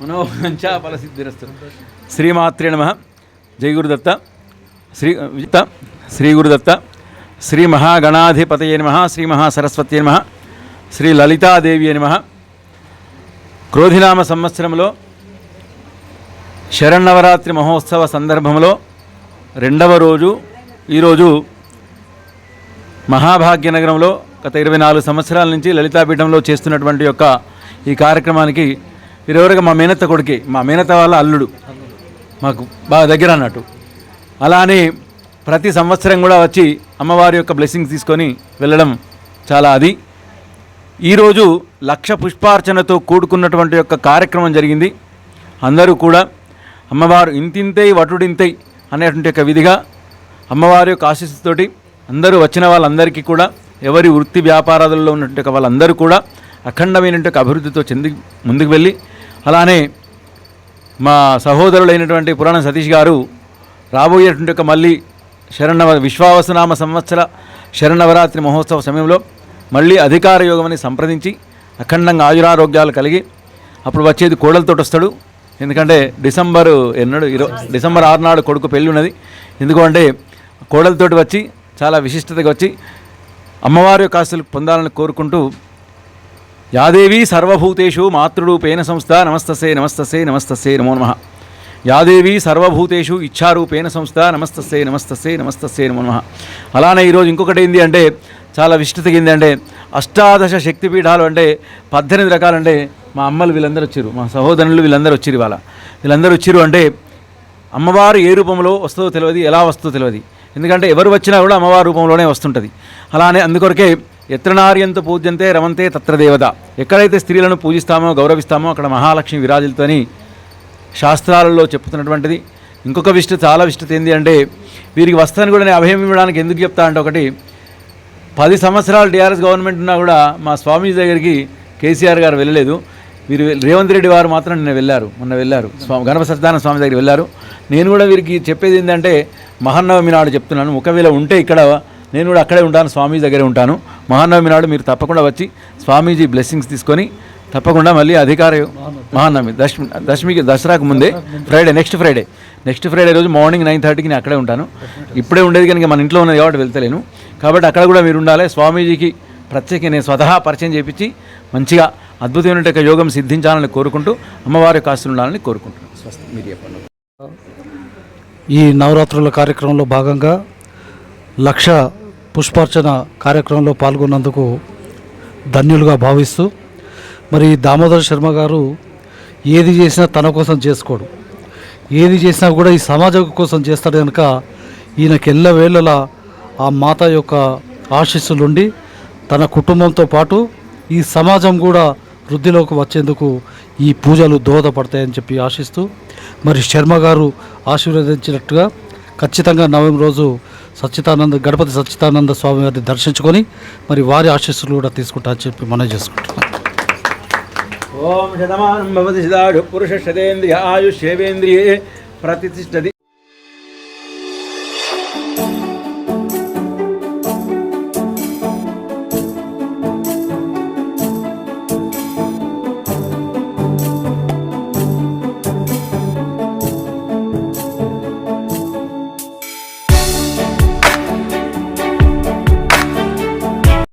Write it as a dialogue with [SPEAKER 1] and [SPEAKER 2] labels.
[SPEAKER 1] మనోవంచా ఫలసిద్ధిరస్తు శ్రీమాత్రే నమ. జై గురుదత్త. శ్రీ విజిత శ్రీ గురుదత్త. శ్రీ మహాగణాధిపతయే నమ. శ్రీ మహాసరస్వత్యే నమ. శ్రీ లలితాదేవి నమ. క్రోధినామ సంవత్సరంలో శరన్నవరాత్రి మహోత్సవ సందర్భంలో రెండవ రోజు ఈరోజు మహాభాగ్యనగరంలో గత ఇరవై నాలుగు సంవత్సరాల నుంచి లలితాపీఠంలో చేస్తున్నటువంటి యొక్క ఈ కార్యక్రమానికి ఇరువురుగా మా మేనత్త కొడుకే మా మేనత్త వాళ్ళ అల్లుడు. మాకు బాగా దగ్గర అన్నట్టు. అలానే ప్రతి సంవత్సరం కూడా వచ్చి అమ్మవారి యొక్క బ్లెస్సింగ్స్ తీసుకొని వెళ్ళడం చాలా అది. ఈరోజు లక్ష పుష్పార్చనతో కూడుకున్నటువంటి యొక్క కార్యక్రమం జరిగింది. అందరూ కూడా అమ్మవారు ఇంతింతై వటుడింతై అనేటువంటి యొక్క విధిగా అమ్మవారి యొక్క ఆశీస్సుతోటి అందరూ వచ్చిన వాళ్ళందరికీ కూడా ఎవరి వృత్తి వ్యాపారాలలో ఉన్నటువంటి వాళ్ళందరూ కూడా అఖండమైనటువంటి అభివృద్ధితో చెంది ముందుకు వెళ్ళి అలానే మా సహోదరులైనటువంటి పురాణ సతీష్ గారు రాబోయేటువంటి ఒక మళ్ళీ శరణవ విశ్వావసనామ సంవత్సర శరణవరాత్రి మహోత్సవ సమయంలో మళ్ళీ అధికార యోగమని సంప్రదించి అఖండంగా ఆయురారోగ్యాలు కలిగి అప్పుడు వచ్చేది కోడలతోటి వస్తాడు ఎందుకంటే డిసెంబర్ ఎన్నడు ఇరవై డిసెంబర్ ఆరు నాడు కొడుకు పెళ్ళి ఉన్నది. ఎందుకంటే కోడలతోటి వచ్చి చాలా విశిష్టతగా వచ్చి అమ్మవారి యొక్క ఆస్తులు పొందాలని కోరుకుంటూ యాదేవి సర్వభూతేషు మాతృరూపేణ సంస్థ నమస్తసే నమస్తసే నమస్తసే నమో నమ. యాదేవి సర్వభూతేషు ఇచ్చారూపేణ సంస్థ నమస్తసే నమస్తసే నమస్తసే నమో నమ. అలానే ఈరోజు ఇంకొకటి ఏంటి అంటే చాలా విశిష్టత ఏంది అంటే అష్టాదశ శక్తిపీఠాలు అంటే పద్దెనిమిది రకాలంటే మా అమ్మలు వీళ్ళందరూ వచ్చారు మా సహోదరులు వీళ్ళందరూ వచ్చారు ఇవాళ. వీళ్ళందరూ వచ్చారు అంటే అమ్మవారు ఏ రూపంలో వస్తుందో తెలియదు ఎలా వస్తుందో తెలియదు. ఎందుకంటే ఎవరు వచ్చినా కూడా అమ్మవారి రూపంలోనే వస్తుంటుంది. అలానే అందుకొరకే ఎత్రనార్యంత పూజ్యంతే రమంతే తత్ర దేవత. ఎక్కడైతే స్త్రీలను పూజిస్తామో గౌరవిస్తామో అక్కడ మహాలక్ష్మి విరాజులతోని శాస్త్రాలలో చెప్తున్నటువంటిది ఇంకొక విష్ట చాలా విష్టత ఏంటి అంటే వీరికి వస్తాను కూడా నేను అభయం ఇవ్వడానికి ఎందుకు చెప్తా అంటే ఒకటి పది సంవత్సరాలు టీఆర్ఎస్ గవర్నమెంట్ ఉన్నా కూడా మా స్వామీజీ దగ్గరికి కేసీఆర్ గారు వెళ్ళలేదు. వీరు రేవంత్ రెడ్డి వారు మాత్రం నిన్న వెళ్ళారు మొన్న వెళ్ళారు. స్వామి గణప సత్యనారాయణ స్వామి దగ్గరికి వెళ్ళారు. నేను కూడా వీరికి చెప్పేది ఏంటంటే మహానవమి నాడు చెప్తున్నాను. ఒకవేళ ఉంటే ఇక్కడ నేను కూడా అక్కడే ఉంటాను స్వామీజీ దగ్గరే ఉంటాను. మహానవమి నాడు మీరు తప్పకుండా వచ్చి స్వామీజీ బ్లెస్సింగ్స్ తీసుకొని తప్పకుండా మళ్ళీ అధికార మహానవమి దశమి దశమికి దసరాకు ముందే Friday next Friday next Friday రోజు మార్నింగ్ నైన్ థర్టీకి నేను అక్కడే ఉంటాను. ఇప్పుడే ఉండేది కనుక మన ఇంట్లో ఉన్నది కాబట్టి వెళ్తలేను. కాబట్టి అక్కడ కూడా మీరు ఉండాలి. స్వామీజీకి ప్రత్యేక నేను స్వతహా పరిచయం చేపించి మంచిగా అద్భుతమైన యోగం సిద్ధించాలని కోరుకుంటూ అమ్మవారి కాస్తులు ఉండాలని కోరుకుంటున్నాను. స్వస్తి. మీరు చెప్పండి
[SPEAKER 2] ఈ నవరాత్రుల కార్యక్రమంలో భాగంగా లక్ష పుష్పార్చన కార్యక్రమంలో పాల్గొన్నందుకు ధన్యులుగా భావిస్తూ మరి దామోదర్ శర్మ గారు ఏది చేసినా తన కోసం చేసుకోడు. ఏది చేసినా కూడా ఈ సమాజం కోసం చేస్తాడు కనుక ఈయనకి ఎల్లవేళలా ఆ మాత యొక్క ఆశీస్సులుండి తన కుటుంబంతో పాటు ఈ సమాజం కూడా వృద్ధిలోకి వచ్చేందుకు ఈ పూజలు దోహదపడతాయని చెప్పి ఆశిస్తూ మరి శర్మ గారు ఆశీర్వదించినట్టుగా ఖచ్చితంగా నవమి రోజు సచ్చిదానంద గణపతి సచ్చిదానంద స్వామి వారిని దర్శించుకొని మరి వారి ఆశీస్సులు కూడా తీసుకుంటా అని చెప్పి మనం చేసుకుంటున్నాం.
[SPEAKER 1] ఓం శతమానం భవతి సిదాడు పురుష శతేంద్రియ ఆయుష్ ప్రతిష్టది